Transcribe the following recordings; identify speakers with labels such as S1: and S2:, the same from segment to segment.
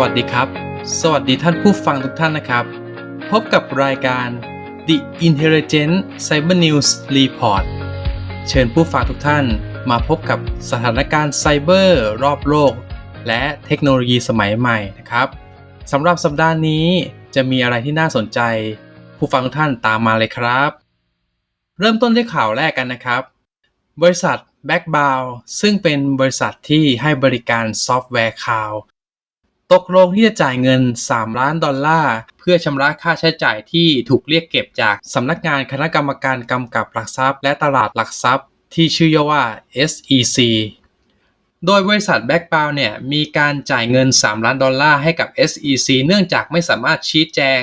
S1: วัสดีครับ สวัสดีท่านผู้ฟังทุกท่านนะครับ พบกับรายการ The Intelligent Cyber News Report เชิญผู้ฟังทุกท่านมาพบกับสถานการณ์ไซเบอร์รอบโลก และเทคโนโลยีสมัยใหม่นะครับสำหรับสัปดาห์นี้จะมีอะไรที่น่าสนใจ ผู้ฟังทุกท่านตามมาเลยครับ เริ่มต้นด้วยข่าวแรกกันนะครับ บริษัท b a c k b o u n ซึ่งเป็นบริษัทที่ให้บริการซอฟต์แวร์คลาวด์ ตกลงที่จะจ่ายเงิน 3 ล้านดอลลาร์ เพื่อชำระค่าใช้จ่ายที่ถูกเรียกเก็บจากสำนักงานคณะกรรมการกำกับหลักทรัพย์ และตลาดหลักทรัพย์ ที่ชื่อย่อว่า SEC โดยบริษัท b a c k b o u เนี่ยมีการจ่ายเงิน 3 ล้านดอลลาร์ให้กับ SEC เนื่องจากไม่สามารถชี้แจง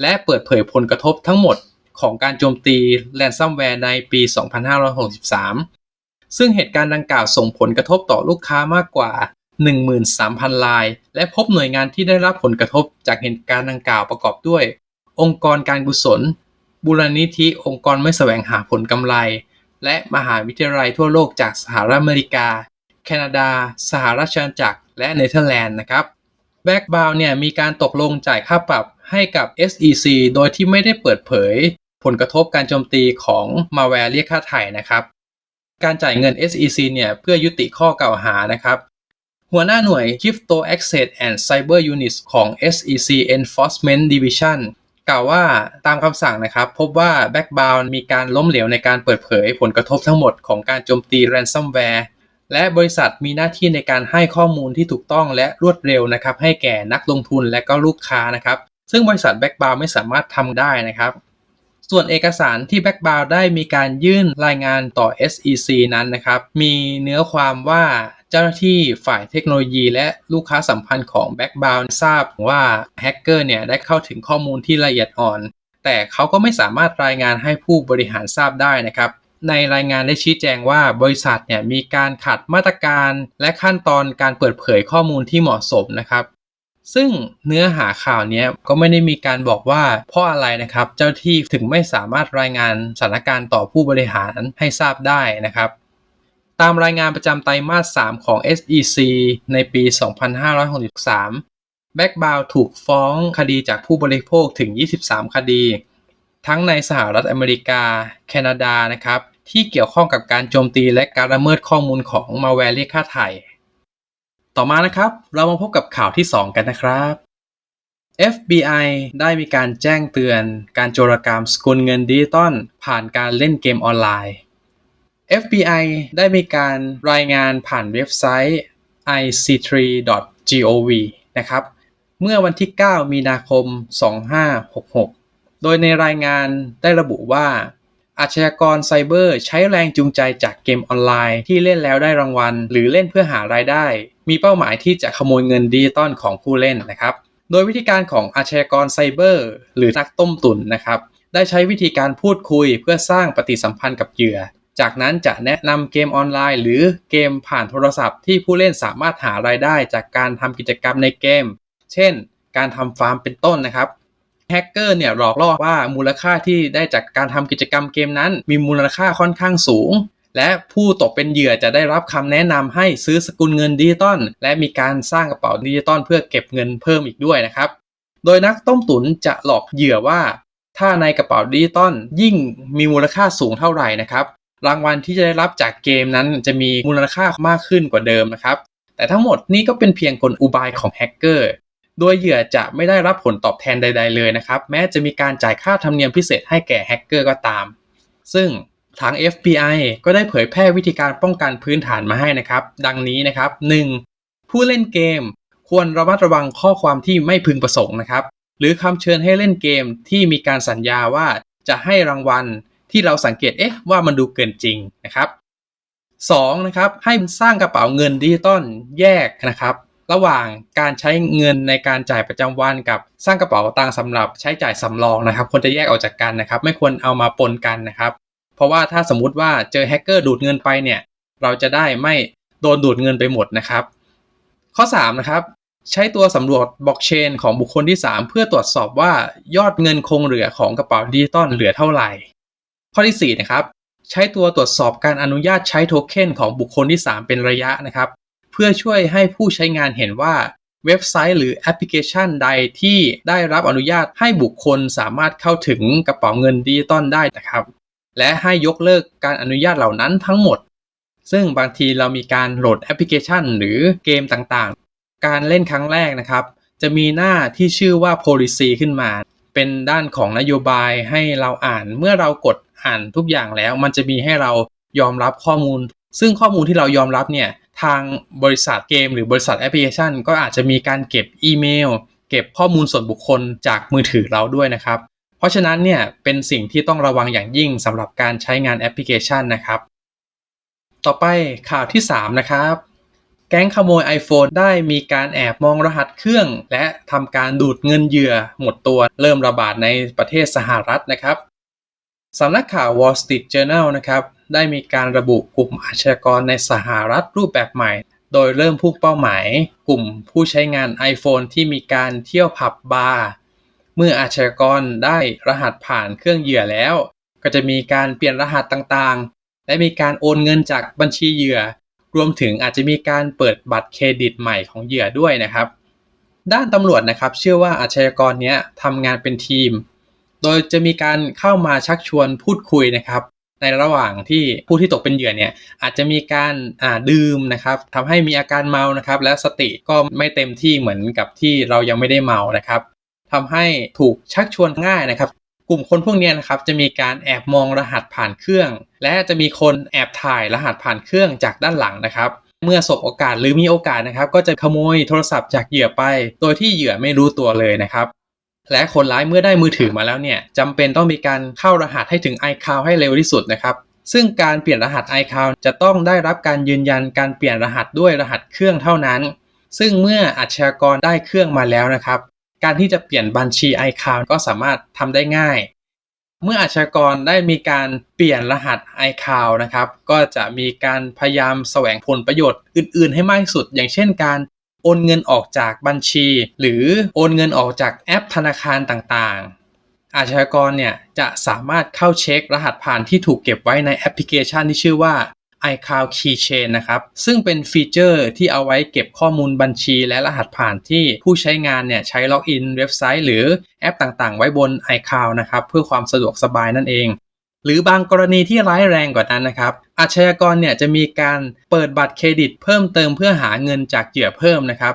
S1: และเปิดเผยผลกระทบทั้งหมดของการโจมตีแ a นซัมแวร์ในปี 2563 ซึ่งเหตุการณ์ดังกล่าวส่งผลกระทบต่อลูกค้ามากกว่า 13,000 ราย และพบหน่วยงานที่ได้รับผลกระทบจากเหตุการณ์ดังกล่าวประกอบด้วย องค์กรการกุศลบูรณิธิองค์กรไม่แสวงหาผลกำไร และมหาวิทยาลัยทั่วโลกจากสหรัฐอเมริกา แคนาดา สหราชอาณาจักร และเนเธอร์แลนด์นะครับแบ็กบาวเนี่ยมีการตกลงจ่ายค่าปรับให้กับ SEC โดยที่ไม่ได้เปิดเผย ผลกระทบการโจมตีของมาแวร์เรียกค่าไถ่นะครับ การจ่ายเงิน SEC เนี่ยเพื่อยุติข้อกล่าวหานะครับ หัวหน้าหน่วย Crypto Access and Cyber Units ของ SEC Enforcement Division กล่าวว่าตามคำสั่งนะครับ พบว่า Backbound มีการล้มเหลวในการเปิดเผยผลกระทบทั้งหมดของการโจมตี ransomware และบริษัทมีหน้าที่ในการให้ข้อมูลที่ถูกต้องและรวดเร็วนะครับ ให้แก่นักลงทุนและก็ลูกค้านะครับ ซึ่งบริษัท Backbound ไม่สามารถทำได้นะครับ ส่วนเอกสารที่ Backbound ได้มีการยื่นรายงานต่อ SEC นั้นนะครับ มีเนื้อความว่า เจ้าหน้าที่ฝ่ายเทคโนโลยีและลูกค้าสัมพันธ์ของ Backbound ทราบว่าแฮกเกอร์เนี่ยได้เข้าถึงข้อมูลที่ละเอียดอ่อน แต่เขาก็ไม่สามารถรายงานให้ผู้บริหารทราบได้นะครับในรายงานได้ชี้แจงว่าบริษัทเนี่ยมีการขัดมาตรการและขั้นตอนการเปิดเผยข้อมูลที่เหมาะสมนะครับ ซึ่งเนื้อหาข่าวนี้ก็ไม่ได้มีการบอกว่าเพราะอะไรนะครับ เจ้าที่ถึงไม่สามารถรายงานสถานการณ์ต่อผู้บริหารให้ทราบได้นะครับ ตามรายงานประจำไตรมาส 3 ของ SEC ในปี 2563 Backbound ถูกฟ้องคดีจากผู้บริโภคถึง 23 คดี ทั้งในสหรัฐอเมริกา แคนาดานะครับ ที่เกี่ยวข้องกับการโจมตีและการละเมิดข้อมูลของมาแวร์เรียกค่าไถ่ต่อมานะครับ เรามาพบกับข่าวที่ 2 กันนะครับ FBI ได้มีการแจ้งเตือนการโจรกรรมสกุลเงินดิจิตอลผ่านการเล่นเกมออนไลน์ FBI ได้มีการรายงานผ่านเว็บไซต์ ic3.gov นะครับ เมื่อวันที่ 9 มีนาคม 2566 โดยในรายงานได้ระบุว่า อาชญากรไซเบอร์ใช้แรงจูงใจจากเกมออนไลน์ที่เล่นแล้วได้รางวัล หรือเล่นเพื่อหารายได้ มีเป้าหมายที่จะขโมยเงินดิจิตอลของผู้เล่นนะครับ โดยวิธีการของอาชญากรไซเบอร์ หรือนักต้มตุ๋นนะครับ ได้ใช้วิธีการพูดคุยเพื่อสร้างปฏิสัมพันธ์กับเหยื่อ จากนั้นจะแนะนำเกมออนไลน์ หรือเกมผ่านโทรศัพท์ที่ผู้เล่นสามารถหารายได้จากการทำกิจกรรมในเกม เช่น การทำฟาร์มเป็นต้นนะครับแฮกเกอร์เนี่ยหลอกล่อว่ามูลค่าที่ได้จากการทำกิจกรรมเกมนั้น มีมูลค่าค่อนข้างสูง และผู้ตกเป็นเหยื่อจะได้รับคำแนะนำให้ซื้อสกุลเงินดิจิตอลและมีการสร้างกระเป๋าดิจิตอลเพื่อเก็บเงินเพิ่มอีกด้วยนะครับ โดยนักต้มตุ๋นจะหลอกเหยื่อว่า ถ้าในกระเป๋าดิจิตอลยิ่งมีมูลค่าสูงเท่าไหร่นะครับ รางวัลที่จะได้รับจากเกมนั้นจะมีมูลค่ามากขึ้นกว่าเดิมนะครับ แต่ทั้งหมดนี้ก็เป็นเพียงกลอุบายของแฮกเกอร์โดยเหยื่อจะไม่ได้รับผลตอบแทนใด ๆ เลยนะครับ แม้จะมีการจ่ายค่าธรรมเนียมพิเศษให้แก่แฮกเกอร์ก็ตาม ซึ่งทาง FBI ก็ได้เผยแพร่วิธีการป้องกันพื้นฐานมาให้นะครับ ดังนี้นะครับ 1. ผู้เล่นเกม ควรระมัดระวังข้อความที่ไม่พึงประสงค์นะครับ หรือคำเชิญให้เล่นเกมที่มีการสัญญาว่าจะให้รางวัล ที่เราสังเกตเอ๊ะว่ามันดูเกินจริงนะครับ 2. นะครับให้สร้างกระเป๋าเงินดิจิตอลแยกนะครับ ระหว่างการใช้เงินในการจ่ายประจำวันกับสร้างกระเป๋าตังค์สำหรับใช้จ่ายสำรองนะครับควรจะแยกออกจากกันนะครับ ไม่ควรเอามาปนกันนะครับ เพราะว่าถ้าสมมุติว่าเจอแฮกเกอร์ดูดเงินไปเนี่ยเราจะได้ไม่โดนดูดเงินไปหมดนะครับ ข้อ3นะครับใช้ตัวสำรวจบล็อกเชนของบุคคลที่ 3 เพื่อตรวจสอบว่ายอดเงินคงเหลือของกระเป๋าดิจิตอลเหลือเท่าไหร่ ข้อที่ 4 นะครับ ใช้ตัวตรวจสอบการอนุญาตใช้โทเค็นของบุคคลที่ 3 เป็นระยะนะครับ เพื่อช่วยให้ผู้ใช้งานเห็นว่าเว็บไซต์หรือแอปพลิเคชันใดที่ได้รับอนุญาตให้บุคคลสามารถเข้าถึงกระเป๋าเงินดิจิตอลได้นะครับ และให้ยกเลิกการอนุญาตเหล่านั้นทั้งหมด ซึ่งบางทีเรามีการโหลดแอปพลิเคชัน หรือเกมต่างๆ การเล่นครั้งแรกนะครับ จะมีหน้าที่ชื่อว่า policy ขึ้นมา เป็นด้านของนโยบายให้เราอ่านเมื่อเรากด อ่านทุกอย่างแล้ว มันจะมีให้เรายอมรับข้อมูล ซึ่งข้อมูลที่เรายอมรับเนี่ยทางบริษัทเกม หรือบริษัทแอปพลิเคชัน ก็อาจจะมีการเก็บอีเมล เก็บข้อมูลส่วนบุคคลจากมือถือเราด้วยนะครับ เพราะฉะนั้นเนี่ยเป็นสิ่งที่ต้องระวังอย่างยิ่งสำหรับการใช้งานแอปพลิเคชันนะครับ ต่อไปข่าวที่ 3 นะครับแก๊งขโมย iPhone ได้มีการแอบมองรหัสเครื่อง และทำการดูดเงินเหยื่อหมดตัวเริ่มระบาดในประเทศสหรัฐนะครับ สำนักข่าว Wall Street Journal นะครับ ได้มีการระบุกลุ่มอาชญากรในสหรัฐรูปแบบใหม่ โดยเริ่มพุ่งเป้าหมาย กลุ่มผู้ใช้งาน iPhone ที่มีการเที่ยวผับบาร์ เมื่ออาชญากรได้รหัสผ่านเครื่องเหยื่อแล้ว ก็จะมีการเปลี่ยนรหัสต่างๆ และมีการโอนเงินจากบัญชีเหยื่อ รวมถึงอาจจะมีการเปิดบัตรเครดิตใหม่ของเหยื่อด้วยนะครับ ด้านตำรวจนะครับ เชื่อว่าอาชญากรเนี้ยทำงานเป็นทีม โดยจะมีการเข้ามาชักชวนพูดคุยนะครับ ในระหว่างที่ผู้ที่ตกเป็นเหยื่อเนี่ยอาจจะมีการดื่มนะครับทำให้มีอาการเมานะครับ และสติก็ไม่เต็มที่เหมือนกับที่เรายังไม่ได้เมานะครับทำให้ถูกชักชวนง่ายนะครับกลุ่มคนพวกนี้นะครับจะมีการแอบมองรหัสผ่านเครื่อง และจะมีคนแอบถ่ายรหัสผ่านเครื่องจากด้านหลังนะครับ เมื่อสบโอกาสหรือมีโอกาสนะครับ ก็จะขโมยโทรศัพท์จากเหยื่อไป โดยที่เหยื่อไม่รู้ตัวเลยนะครับ และคนร้ายเมื่อได้มือถือมาแล้วเนี่ยจำเป็นต้องมีการเข้ารหัสให้ถึง iCloud ให้เร็วที่สุดนะครับซึ่งการเปลี่ยนรหัส iCloud จะต้องได้รับการยืนยันการเปลี่ยนรหัสด้วยรหัสเครื่องเท่านั้น ซึ่งเมื่ออาชญากรได้เครื่องมาแล้วนะครับ การที่จะเปลี่ยนบัญชี iCloud ก็สามารถทำได้ง่าย เมื่ออาชญากรได้มีการเปลี่ยนรหัส iCloud นะครับ ก็จะมีการพยายามแสวงผลประโยชน์อื่น ๆ ให้มากที่สุด อย่างเช่นการ โอนเงินออกจากบัญชี หรือโอนเงินออกจากแอปธนาคารต่างๆ อาชญากรเนี่ยจะสามารถเข้าเช็ครหัสผ่านที่ถูกเก็บไว้ในแอปพลิเคชันที่ชื่อว่า iCloud Keychain นะครับ ซึ่งเป็นฟีเจอร์ที่เอาไว้เก็บข้อมูลบัญชีและรหัสผ่านที่ผู้ใช้งานเนี่ยใช้ล็อกอินเว็บไซต์หรือแอปต่างๆ ไว้บน iCloud นะครับ เพื่อความสะดวกสบายนั่นเอง หรือบางกรณีที่ร้ายแรงกว่านั้นนะครับ อาชญากรเนี่ยจะมีการเปิดบัตรเครดิตเพิ่มเติมเพื่อหาเงินจากเหยื่อเพิ่มนะครับ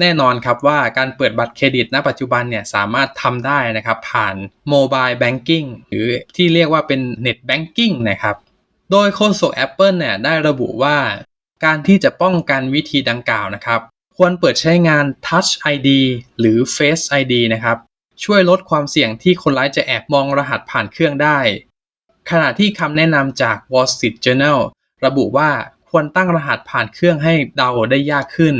S1: แน่นอนครับว่าการเปิดบัตรเครดิตณ ปัจจุบันเนี่ยสามารถทำได้นะครับ ผ่านโมบายแบงกิ้งหรือที่เรียกว่าเป็นเน็ตแบงกิ้งนะครับ โดยโฆษก Apple เนี่ยได้ระบุว่า การที่จะป้องกันวิธีดังกล่าวนะครับ ควรเปิดใช้งาน Touch ID หรือ Face ID นะครับช่วยลดความเสี่ยงที่คนร้ายจะแอบมองรหัสผ่านเครื่องได้ ขณะที่คำแนะนำจาก Wall Street Journal ระบุว่าควรตั้งรหัสผ่านเครื่องให้เดาได้ยากขึ้น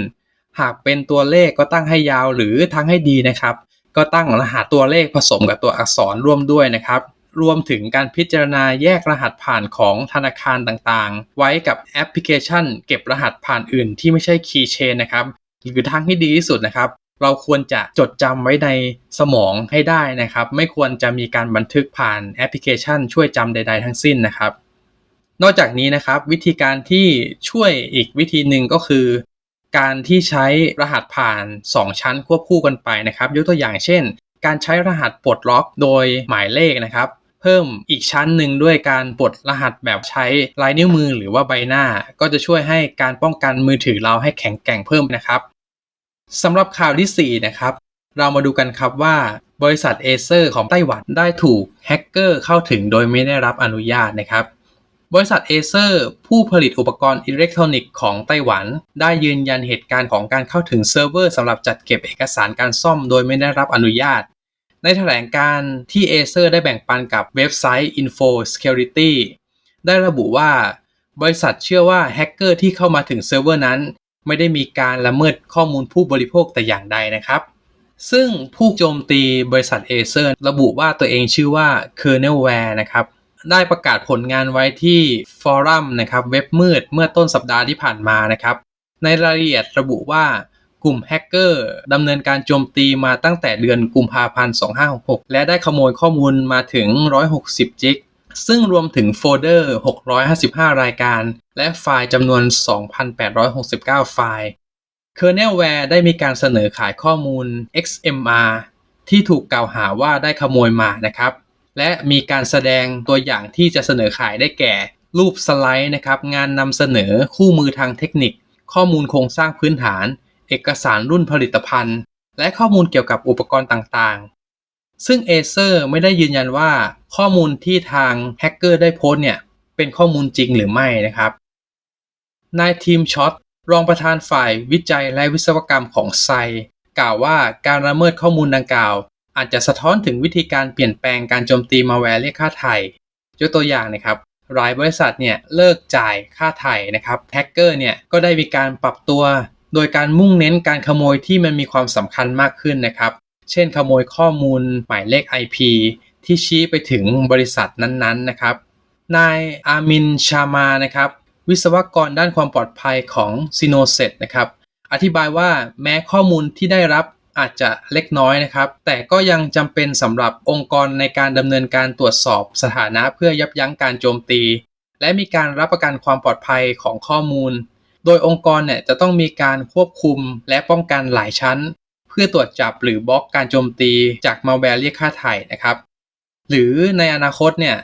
S1: หากเป็นตัวเลขก็ตั้งให้ยาวหรือทั้งให้ดีนะครับ ก็ตั้งรหัสตัวเลขผสมกับตัวอักษรร่วมด้วยนะครับ รวมถึงการพิจารณาแยกรหัสผ่านของธนาคารต่างๆ ไว้กับแอปพลิเคชัน เก็บรหัสผ่านอื่นที่ไม่ใช่ Keychain นะครับ หรือทางที่ดีที่สุดนะครับ เราควรจะจดจำไว้ในสมองให้ได้นะครับ ไม่ควรจะมีการบันทึกผ่านแอปพลิเคชัน ช่วยจำใด ๆ ทั้งสิ้นนะครับ นอกจากนี้นะครับ วิธีการที่ช่วยอีกวิธีหนึ่งก็คือ การที่ใช้รหัสผ่าน 2 ชั้นควบคู่กันไปนะครับ ยกตัวอย่างเช่น การใช้รหัสปลดล็อกโดยหมายเลขนะครับเพิ่มอีกชั้นหนึ่งด้วยการปลดรหัสแบบใช้ลายนิ้วมือหรือว่าใบหน้า ก็จะช่วยให้การป้องกันมือถือเราให้แข็งแกร่งเพิ่มนะครับ สำหรับข่าวที่ 4 นะครับ เรามาดูกันครับว่าบริษัทเอเซอร์ของไต้หวันได้ถูกแฮกเกอร์เข้าถึงโดยไม่ได้รับอนุญาตนะครับบริษัทเอเซอร์ผู้ผลิตอุปกรณ์อิเล็กทรอนิกส์ของไต้หวัน ได้ยืนยันเหตุการณ์ของการเข้าถึงเซิร์ฟเวอร์สำหรับจัดเก็บเอกสารการซ่อมโดยไม่ได้รับอนุญาต ในแถลงการที่เอเซอร์ได้แบ่งปันกับเว็บไซต์ Info Security ได้ระบุว่า บริษัทเชื่อว่าแฮกเกอร์ที่เข้ามาถึงเซิร์ฟเวอร์นั้น ไม่ได้มีการละเมิดข้อมูลผู้บริโภคแต่อย่างใดนะครับ ซึ่งผู้โจมตีบริษัทเอเซอร์ระบุว่าตัวเองชื่อว่า Kernelware นะครับได้ประกาศผลงานไว้ที่ฟอรัมนะครับเว็บมืดเมื่อต้นสัปดาห์ที่ผ่านมานะครับ ในรายละเอียดระบุว่ากลุ่มแฮกเกอร์ดำเนินการโจมตีมาตั้งแต่เดือนกุมภาพันธ์ 2566 และได้ขโมยข้อมูลมาถึง 160 จิก ซึ่งรวมถึงโฟลเดอร์ 655 รายการ และไฟล์จำนวน 2,869 ไฟล์ Kernelware ได้มีการเสนอขายข้อมูล XMR ที่ถูกกล่าวหาว่าได้ขโมยมานะครับ และมีการแสดงตัวอย่างที่จะเสนอขายได้แก่ รูปสไลด์นะครับ งานนำเสนอคู่มือทางเทคนิค ข้อมูลโครงสร้างพื้นฐาน เอกสารรุ่นผลิตภัณฑ์ และข้อมูลเกี่ยวกับอุปกรณ์ต่าง ซึ่ง Acer ไม่ได้ยืนยันว่าข้อมูลที่ทางแฮกเกอร์ได้โพสเนี่ย เป็นข้อมูลจริงหรือไม่นะครับ นายทีมช็อตรองประธานฝ่ายวิจัยและวิศวกรรมของไซกล่าวว่าการละเมิดข้อมูลดังกล่าว อาจจะสะท้อนถึงวิธีการเปลี่ยนแปลงการโจมตีมาแวร์เรียกค่าไถ่ยกตัวอย่างนะครับหลายบริษัทเนี่ยเลิกจ่ายค่าไถ่นะครับแฮกเกอร์เนี่ยก็ได้มีการปรับตัว โดยการมุ่งเน้นการขโมยที่มันมีความสำคัญมากขึ้นนะครับ เช่นขโมยข้อมูลหมายเลข IP ที่ชี้ไปถึงบริษัทนั้นๆนะครับ นายอามินชามานะครับ วิศวกรด้านความปลอดภัยของ s i n o s e t นะครับ อธิบายว่าแม้ข้อมูลที่ได้รับอาจจะเล็กน้อยนะครับ แต่ก็ยังจำเป็นสำหรับองค์กรในการดำเนินการตรวจสอบสถานะเพื่อยับยั้งการโจมตี และมีการรับประกันความปลอดภัยของข้อมูล โดยองค์กรเนี่ยจะต้องมีการควบคุมและป้องกันหลายชั้น เพื่อตรวจจับหรือบล็อกการโจมตีจากมาแวร์เรียกค่าไถ่นะครับ หรือในอนาคตเนี่ย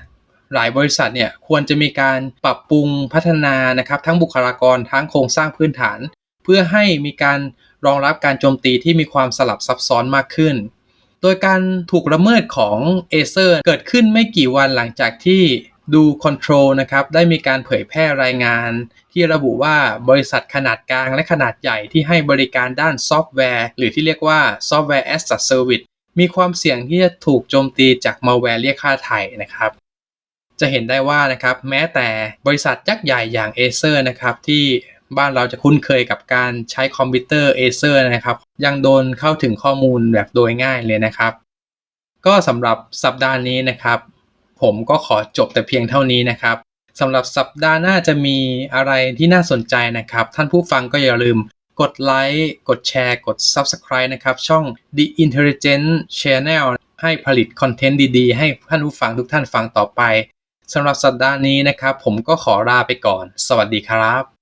S1: หลายบริษัทเนี่ยควรจะมีการปรับปรุงพัฒนานะครับทั้งบุคลากรทั้งโครงสร้างพื้นฐาน เพื่อให้มีการรองรับการโจมตีที่มีความสลับซับซ้อนมากขึ้น โดยการถูกละเมิดของ Acer เกิดขึ้นไม่กี่วันหลังจากที่ ดู Control นะครับได้มีการเผยแพร่รายงาน ที่ระบุว่าบริษัทขนาดกลางและขนาดใหญ่ที่ให้บริการด้านซอฟต์แวร์ หรือที่เรียกว่า Software as a Service มีความเสี่ยงที่จะถูกโจมตีจากมาแวร์เรียกค่าไถ่นะครับจะเห็นได้ว่านะครับแม้แต่บริษัทยักษ์ใหญ่อย่าง Acer นะครับที่บ้านเราจะคุ้นเคยกับการใช้คอมพิวเตอร์ Acer นะครับยังโดนเข้าถึงข้อมูลแบบโดยง่ายเลยนะครับ ก็สำหรับสัปดาห์นี้นะครับ ผมก็ขอจบแต่เพียงเท่านี้นะครับสำหรับสัปดาห์หน้าจะมีอะไรที่น่าสนใจนะครับ ท่านผู้ฟังก็อย่าลืมกดไลค์กดแชร์ กด Subscribe นะครับ ช่อง The Intelligent Channel ให้ผลิตคอนเทนต์ดีๆ ให้ท่านผู้ฟังทุกท่านฟังต่อไปสำหรับสัปดาห์นี้นะครับ ผมก็ขอลาไปก่อน สวัสดีครับ